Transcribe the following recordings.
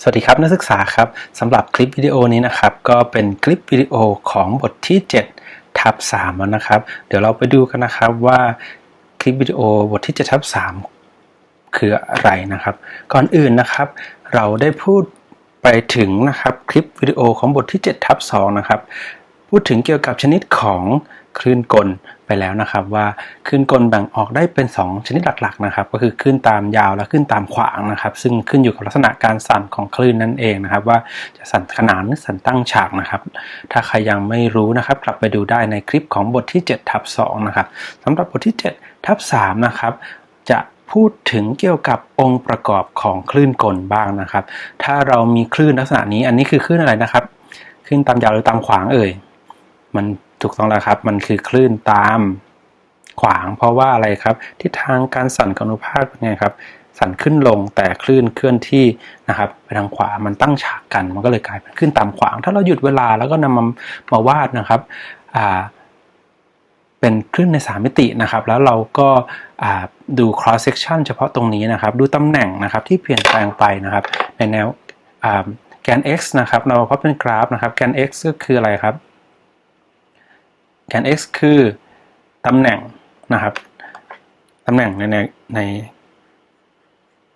สวัสดีครับนักศึกษาครับสำหรับคลิปวิดีโอนี้นะครับก็เป็นคลิปวิดีโอของบทที่ 7 ทับ3แล้วนะครับ เดี๋ยวเราไปดูกันนะครับว่าคลิปวิดีโอบทที่7ทับ3คืออะไรนะครับ ก่อนอื่นนะครับ เราได้พูดไปถึงนะครับคลิปวิดีโอของบทที่7ทับ2นะครับ พูดถึงเกี่ยวกับชนิดของ คลื่นกลไปแล้วนะครับว่าคลื่นกลแบ่งออกได้เป็น 2 ชนิดหลักๆนะครับก็คือคลื่นตามยาวและคลื่นตามขวางนะครับ ซึ่งขึ้นอยู่กับลักษณะการสั่นของคลื่นนั่นเองนะครับ ว่าจะสั่นขนานหรือสั่นตั้งฉากนะครับ ถ้าใครยังไม่รู้นะครับ กลับไปดูได้ในคลิปของบทที่7ทับ2นะครับสำหรับบทที่7ทับ3นะครับจะพูดถึงเกี่ยวกับองค์ประกอบของคลื่นกลบ้างนะครับ ถ้าเรามีคลื่นลักษณะนี้อันนี้คือคลื่นอะไรนะครับ คลื่นตามยาวหรือตามขวางเอ่ย มัน ถูกต้องแล้วครับ มันคือคลื่นตามขวางเพราะว่าอะไรครับทิศทางการสั่นของอนุภาคเป็นไงครับสั่นขึ้นลงแต่คลื่นเคลื่อนที่นะครับไปทางขวามันตั้งฉากกันมันก็เลยกลายเป็นคลื่นตามขวาง ถ้าเราหยุดเวลาแล้วก็นำมามาวาดนะครับอ่าเป็นคลื่นในสามมิตินะครับ แล้วเราก็ดู cross section เฉพาะตรงนี้นะครับ ดูตำแหน่งนะครับที่เปลี่ยนแปลงไปนะครับ ในแนวแกน x นะครับ เราพราะเป็นกราฟนะครับ แกน x ก็คืออะไรครับ แกน x คือตำแหน่งนะครับตำแหน่งในในใน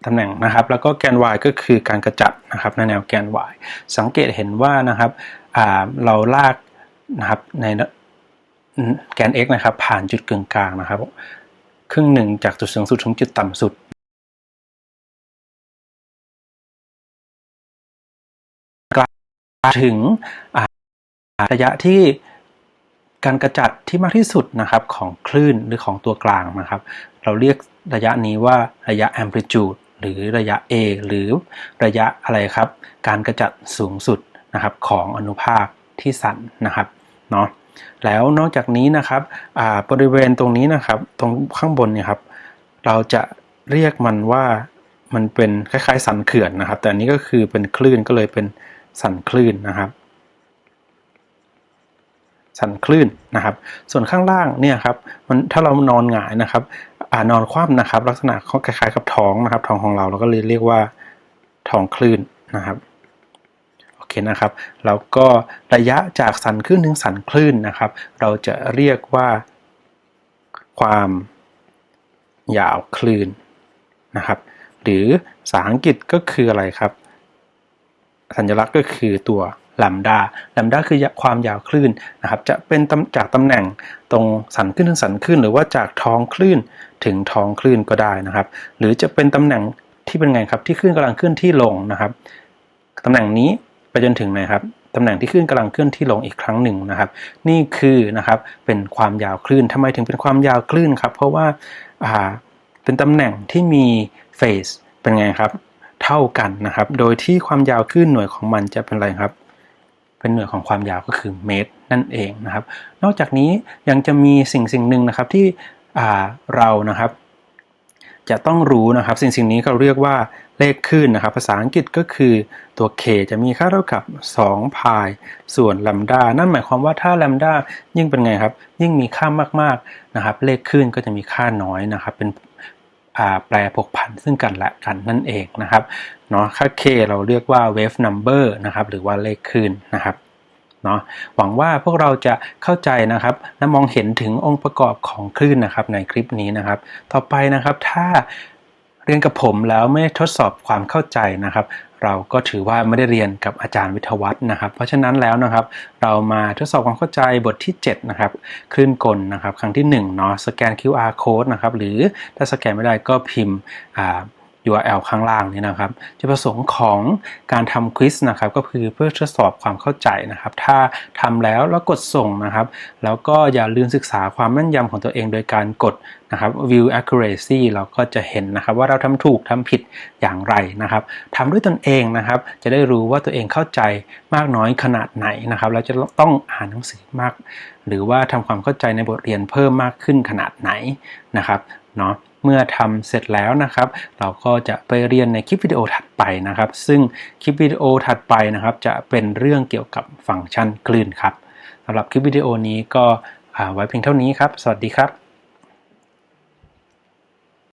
ตำแหน่งนะครับ แล้วก็แกน y ก็คือการกระจัดนะครับในแนวแกน y สังเกตเห็นว่านะครับเราลากนะครับในแกน x นะครับ ผ่านจุดกึ่งกลางนะครับ ครึ่งหนึ่งจากจุดสูงสุดถึงจุดต่ำสุดถึงระยะที่ การกระจัดที่มากที่สุดนะครับของคลื่นหรือของตัวกลางนะครับ เราเรียกระยะนี้ว่าระยะ amplitude หรือระยะ a หรือระยะอะไรครับ การกระจัดสูงสุดนะครับของอนุภาคที่สั่นนะครับเนาะแล้วนอกจากนี้นะครับบริเวณตรงนี้นะครับตรงข้างบนเนี่ยครับเราจะเรียกมันว่ามันเป็นคล้ายๆสันเขื่อนนะครับ แต่อันนี้ก็คือเป็นคลื่นก็เลยเป็นสันคลื่นนะครับ สันคลื่นนะครับ ส่วนข้างล่างเนี่ยครับมันถ้าเรานอนหงายนะครับอนอนคว่ำนะครับ ลักษณะคล้ายๆกับท้องนะครับ ท้องของเราเราก็เลยเรียกว่าท้องคลื่นนะครับโอเคนะครับ แล้วก็ระยะจากสันคลื่นถึงสันคลื่นนะครับ เราจะเรียกว่าความยาวคลื่นนะครับ หรือภาษาอังกฤษก็คืออะไรครับ สัญลักษณ์ก็คือตัว ลัมดาลัมดาคือความยาวคลื่นนะครับจะเป็นจากตำแหน่งตรงสันคลื่นถึงสันคลื่นหรือว่าจากท้องคลื่นถึงท้องคลื่นก็ได้นะครับ หรือจะเป็นตำแหน่งที่เป็นไงครับที่คลื่นกำลังเคลื่อนที่ลงนะครับตำแหน่งนี้ไปจนถึงไหนครับตำแหน่งที่คลื่นกำลังเคลื่อนที่ลงอีกครั้งหนึ่งนะครับ นี่คือนะครับเป็นความยาวคลื่นทำไมถึงเป็นความยาวคลื่นครับ เพราะว่าอ่าเป็นตำแหน่งที่มีเฟสเป็นไงครับ เท่ากันนะครับ โดยที่ความยาวคลื่นหน่วยของมันจะเป็นอะไรครับ เป็นหน่วยของความยาวก็คือเมตรนั่นเองนะครับ นอกจากนี้ยังจะมีสิ่งสิ่งหนึ่งนะครับที่เรานะครับ จะต้องรู้นะครับสิ่งสิ่งนี้เราเรียกว่าเลขคลื่นนะครับ ภาษาอังกฤษก็คือตัว k จะมีค่าเท่ากับ2พายส่วนลัมดานั่นหมายความว่าถ้าลัมดายิ่งเป็นไงครับ ยิ่งมีค่ามากๆนะครับ เลขคลื่นก็จะมีค่าน้อยนะครับ เป็น แปรผกผันซึ่งกันและกันนั่นเองนะครับเนาะค่า k เราเรียกว่า wave number นะครับหรือว่าเลขคลื่นนะครับเนาะหวังว่าพวกเราจะเข้าใจนะครับและมองเห็นถึงองค์ประกอบของคลื่นนะครับในคลิปนี้นะครับ ต่อไปนะครับถ้า เรียนกับผมแล้วไม่ทดสอบความเข้าใจนะครับ เราก็ถือว่าไม่ได้เรียนกับอาจารย์วิทวัฒนะครับ เพราะฉะนั้นแล้วนะครับ เรามาทดสอบความเข้าใจบทที่ 7 นะครับคลื่นกลนะครับ ครั้งที่1เนาะสแกน QR code นะครับ หรือถ้าสแกนไม่ได้ก็พิมพ์ URL ข้างล่างนี้นะครับ จุดประสงค์ของการทำควิสนะครับก็คือเพื่อทดสอบความเข้าใจนะครับ ถ้าทำแล้วแล้วกดส่งนะครับ แล้วก็อย่าลืมศึกษาความแม่นยำของตัวเองโดยการกดนะครับ view accuracy เราก็จะเห็นนะครับว่าเราทำถูกทำผิดอย่างไรนะครับทำด้วยตนเองนะครับ จะได้รู้ว่าตัวเองเข้าใจมากน้อยขนาดไหนนะครับเราจะต้องอ่านหนังสือมาก หรือว่าทำความเข้าใจในบทเรียนเพิ่มมากขึ้นขนาดไหนนะครับเนาะ เมื่อทำเสร็จแล้วนะครับ เราก็จะไปเรียนในคลิปวิดีโอถัดไปนะครับ ซึ่งคลิปวิดีโอถัดไปนะครับ จะเป็นเรื่องเกี่ยวกับฟังก์ชันคลื่นครับสำหรับคลิปวิดีโอนี้ก็ไว้เพียงเท่านี้ครับ สวัสดีครับ